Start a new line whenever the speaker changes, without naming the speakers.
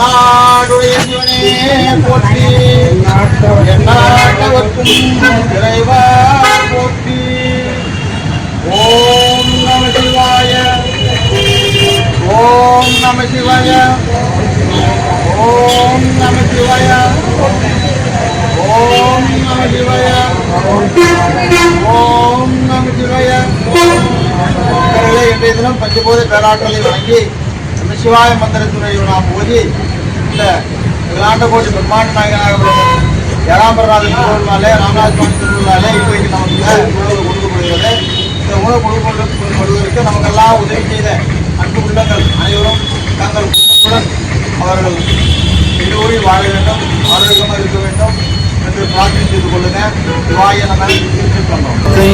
தென்னாடுடைய போற்றி எந்நாட்டவர்க்கும் இறைவா போற்றி ஓம் நம சிவாய ஓம் நம சிவாய ஓம் நம சிவாய ஓம் நம சிவாய ஓம் நம சிவாய இன்றைய தினம் பஞ்சபோத பேராற்றலை வழங்கி சிவாய மந்திரத்துறை நாம் ஓதி இந்த விளாண்டகோடி பிரம்மாண்ட நாயகனாக ஏழாம்பரநாதன் திருவிழாலே ராமநாத சுவாமி திருவிழாலே இப்போதைக்கு நமக்கு உணவு கொடுக்கப்படுகிறது இந்த உணவு கொடுக்கப்படுவதற்கு நமக்கெல்லாம் உதவி செய்த அன்பு உள்ளங்கள் அனைவரும் தங்கள் குடும்பத்துடன் அவர்கள் எல்லோரையும் வாழ வேண்டும் ஆரோக்கியமாக இருக்க வேண்டும் என்று பிரார்த்தனை செய்து கொள்ளுங்க. வாயை நம்ம திருச்சி
கை